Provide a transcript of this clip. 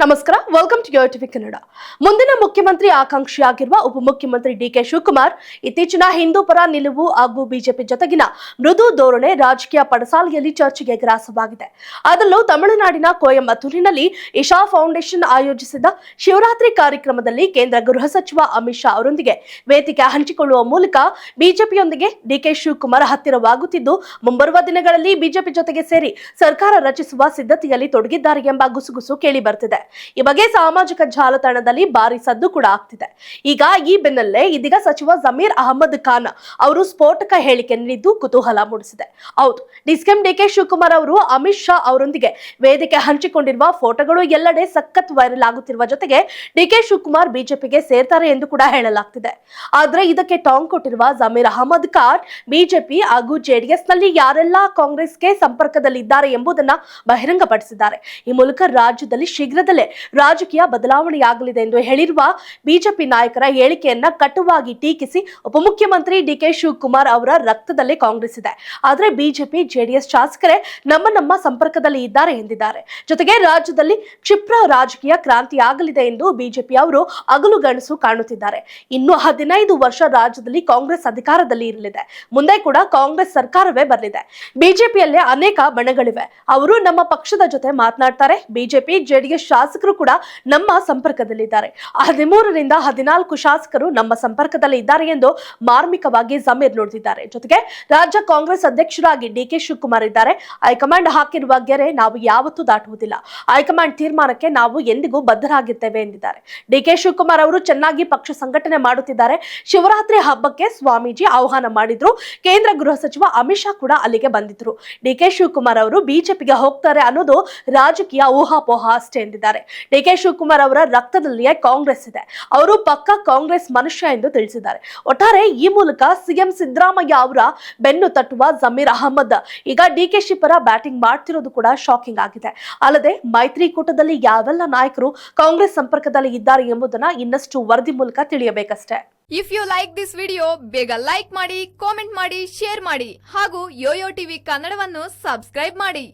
ನಮಸ್ಕಾರ welcome to TV Kannada ಮುಂದಿನ ಮುಖ್ಯಮಂತ್ರಿ ಆಕಾಂಕ್ಷಿಯಾಗಿರುವ ಉಪಮುಖ್ಯಮಂತ್ರಿ ಡಿಕೆ ಶಿವಕುಮಾರ್, ಇತ್ತೀಚಿನ ಹಿಂದೂ ಪರ ನಿಲುವು ಹಾಗೂ ಬಿಜೆಪಿ ಜೊತೆಗಿನ ಮೃದು ಧೋರಣೆ ರಾಜಕೀಯ ಪಡಸಾಲೆಯಲ್ಲಿ ಚರ್ಚೆಗೆ ಗ್ರಾಸವಾಗಿದೆ. ಅದರಲ್ಲೂ ತಮಿಳುನಾಡಿನ ಕೋಯಂಬತ್ತೂರಿನಲ್ಲಿ ಇಶಾ ಫೌಂಡೇಶನ್ ಆಯೋಜಿಸಿದ ಶಿವರಾತ್ರಿ ಕಾರ್ಯಕ್ರಮದಲ್ಲಿ ಕೇಂದ್ರ ಗೃಹ ಸಚಿವ ಅಮಿತ್ ಶಾ ಅವರೊಂದಿಗೆ ವೇದಿಕೆ ಹಂಚಿಕೊಳ್ಳುವ ಮೂಲಕ ಬಿಜೆಪಿಯೊಂದಿಗೆ ಡಿಕೆ ಶಿವಕುಮಾರ್ ಹತ್ತಿರವಾಗುತ್ತಿದ್ದು, ಮುಂಬರುವ ದಿನಗಳಲ್ಲಿ ಬಿಜೆಪಿ ಜೊತೆಗೆ ಸೇರಿ ಸರ್ಕಾರ ರಚಿಸುವ ಸಿದ್ಧತೆಯಲ್ಲಿ ತೊಡಗಿದ್ದಾರೆ ಎಂಬ ಗುಸುಗುಸು ಕೇಳಿ ಬರ್ತಿದೆ. ಈ ಬಗ್ಗೆ ಸಾಮಾಜಿಕ ಜಾಲತಾಣದಲ್ಲಿ ಭಾರಿ ಸದ್ದು ಕೂಡ ಆಗ್ತಿದೆ. ಈಗ ಈ ಬೆನ್ನಲ್ಲೇ ಇದೀಗ ಸಚಿವ ಜಮೀರ್ ಅಹಮದ್ ಖಾನ್ ಅವರು ಸ್ಫೋಟಕ ಹೇಳಿಕೆ ನೀಡಿದ್ದು ಕುತೂಹಲ ಮೂಡಿಸಿದೆ. ಹೌದು, ಡಿಸ್ಕೆಂ ಡಿಕೆ ಶಿವಕುಮಾರ್ ಅವರು ಅಮಿತ್ ಶಾ ಅವರೊಂದಿಗೆ ವೇದಿಕೆ ಹಂಚಿಕೊಂಡಿರುವ ಫೋಟೋಗಳು ಎಲ್ಲೆಡೆ ಸಖತ್ ವೈರಲ್ ಆಗುತ್ತಿರುವ ಜೊತೆಗೆ ಡಿಕೆ ಶಿವಕುಮಾರ್ ಬಿಜೆಪಿಗೆ ಸೇರ್ತಾರೆ ಎಂದು ಕೂಡ ಹೇಳಲಾಗ್ತಿದೆ. ಆದ್ರೆ ಇದಕ್ಕೆ ಟಾಂಗ್ ಕೊಟ್ಟಿರುವ ಜಮೀರ್ ಅಹಮದ್ ಖಾನ್ ಬಿಜೆಪಿ ಹಾಗೂ ಜೆಡಿಎಸ್ನಲ್ಲಿ ಯಾರೆಲ್ಲ ಕಾಂಗ್ರೆಸ್ಗೆ ಸಂಪರ್ಕದಲ್ಲಿದ್ದಾರೆ ಎಂಬುದನ್ನ ಬಹಿರಂಗಪಡಿಸಿದ್ದಾರೆ. ಈ ಮೂಲಕ ರಾಜ್ಯದಲ್ಲಿ ಶೀಘ್ರದಲ್ಲೇ ರಾಜಕೀಯ ಬದಲಾವಣೆಯಾಗಲಿದೆ ಎಂದು ಹೇಳಿರುವ ಬಿಜೆಪಿ ನಾಯಕರ ಹೇಳಿಕೆಯನ್ನ ಕಟುವಾಗಿ ಟೀಕಿಸಿ ಉಪಮುಖ್ಯಮಂತ್ರಿ ಡಿಕೆ ಶಿವಕುಮಾರ್ ಅವರ ರಕ್ತದಲ್ಲಿ ಕಾಂಗ್ರೆಸ್ ಇದೆ. ಆದರೆ ಬಿಜೆಪಿ, ಜೆಡಿಎಸ್ ಶಾಸಕರೇ ನಮ್ಮ ನಮ್ಮ ಸಂಪರ್ಕದಲ್ಲಿ ಇದ್ದಾರೆ ಎಂದಿದ್ದಾರೆ. ಜೊತೆಗೆ ರಾಜ್ಯದಲ್ಲಿ ಕ್ಷಿಪ್ರ ರಾಜಕೀಯ ಕ್ರಾಂತಿ ಆಗಲಿದೆ ಎಂದು ಬಿಜೆಪಿ ಅವರು ಅಗಲುಗಣಸು ಕಾಣುತ್ತಿದ್ದಾರೆ. ಇನ್ನು ಹದಿನೈದು ವರ್ಷ ರಾಜ್ಯದಲ್ಲಿ ಕಾಂಗ್ರೆಸ್ ಅಧಿಕಾರದಲ್ಲಿ ಇರಲಿದೆ. ಮುಂದೆ ಕೂಡ ಕಾಂಗ್ರೆಸ್ ಸರ್ಕಾರವೇ ಬರಲಿದೆ. ಬಿಜೆಪಿಯಲ್ಲಿ ಅನೇಕ ಬಣಗಳಿವೆ. ಅವರು ನಮ್ಮ ಪಕ್ಷದ ಜೊತೆ ಮಾತನಾಡ್ತಾರೆ. ಬಿಜೆಪಿ, ಜೆಡಿಎಸ್ ಶಾಸಕರು ಕೂಡ ನಮ್ಮ ಸಂಪರ್ಕದಲ್ಲಿದ್ದಾರೆ. ಹದಿಮೂರರಿಂದ ಹದಿನಾಲ್ಕು ಶಾಸಕರು ನಮ್ಮ ಸಂಪರ್ಕದಲ್ಲಿ ಇದ್ದಾರೆ ಎಂದು ಮಾರ್ಮಿಕವಾಗಿ ಜಮೀರ್ ನುಡಿದಿದ್ದಾರೆ. ಜೊತೆಗೆ ರಾಜ್ಯ ಕಾಂಗ್ರೆಸ್ ಅಧ್ಯಕ್ಷರಾಗಿ ಡಿ ಕೆ ಶಿವಕುಮಾರ್ ಇದ್ದಾರೆ. ಹೈಕಮಾಂಡ್ ಹಾಕಿರುವ ಗೆರೆ ನಾವು ಯಾವತ್ತೂ ದಾಟುವುದಿಲ್ಲ. ಹೈಕಮಾಂಡ್ ತೀರ್ಮಾನಕ್ಕೆ ನಾವು ಎಂದಿಗೂ ಬದ್ಧರಾಗಿರ್ತೇವೆ ಎಂದಿದ್ದಾರೆ. ಡಿಕೆ ಶಿವಕುಮಾರ್ ಅವರು ಚೆನ್ನಾಗಿ ಪಕ್ಷ ಸಂಘಟನೆ ಮಾಡುತ್ತಿದ್ದಾರೆ. ಶಿವರಾತ್ರಿ ಹಬ್ಬಕ್ಕೆ ಸ್ವಾಮೀಜಿ ಆಹ್ವಾನ ಮಾಡಿದ್ರು. ಕೇಂದ್ರ ಗೃಹ ಸಚಿವ ಅಮಿತ್ ಶಾ ಕೂಡ ಅಲ್ಲಿಗೆ ಬಂದಿದ್ರು. ಡಿಕೆ ಶಿವಕುಮಾರ್ ಅವರು ಬಿಜೆಪಿಗೆ ಹೋಗ್ತಾರೆ ಅನ್ನೋದು ರಾಜಕೀಯ ಊಹಾಪೋಹ ಅಷ್ಟೇ ಎಂದಿದ್ದಾರೆ. ಡಿಕೆ ಶಿವಕುಮಾರ್ ಅವರ ರಕ್ತದಲ್ಲಿಯೇ ಕಾಂಗ್ರೆಸ್ ಇದೆ. ಅವರು ಪಕ್ಕ ಕಾಂಗ್ರೆಸ್ ಮನುಷ್ಯ ಎಂದು ತಿಳಿಸಿದ್ದಾರೆ. ಒಟ್ಟಾರೆ ಈ ಮೂಲಕ ಸಿಎಂ ಸಿದ್ದರಾಮಯ್ಯ ಅವರ ಬೆನ್ನು ತಟ್ಟುವ ಜಮೀರ್ ಅಹಮದ್. ಈಗ ಕೆ ಪರ ಬ್ಯಾಟಿಂಗ್ ಮಾಡ್ತಿರೋದು ಕೂಡ ಶಾಕಿಂಗ್ ಆಗಿದೆ. ಅಲ್ಲದೆ ಮೈತ್ರಿಕೂಟದಲ್ಲಿ ಯಾವೆಲ್ಲ ನಾಯಕರು ಕಾಂಗ್ರೆಸ್ ಸಂಪರ್ಕದಲ್ಲಿ ಇದ್ದಾರೆ ಎಂಬುದನ್ನ ಇನ್ನಷ್ಟು ವರದಿ ಮೂಲಕ ತಿಳಿಯಬೇಕಷ್ಟೇ. If you like this video ಬೇಗ ಲೈಕ್ ಮಾಡಿ ಕಾಮೆಂಟ್ ಮಾಡಿ ಶೇರ್ ಮಾಡಿ ಹಾಗೂ ಯೋಯೋ ಟಿವಿ ಕನ್ನಡವನ್ನು ಸಬ್ಸ್ಕ್ರೈಬ್ ಮಾಡಿ.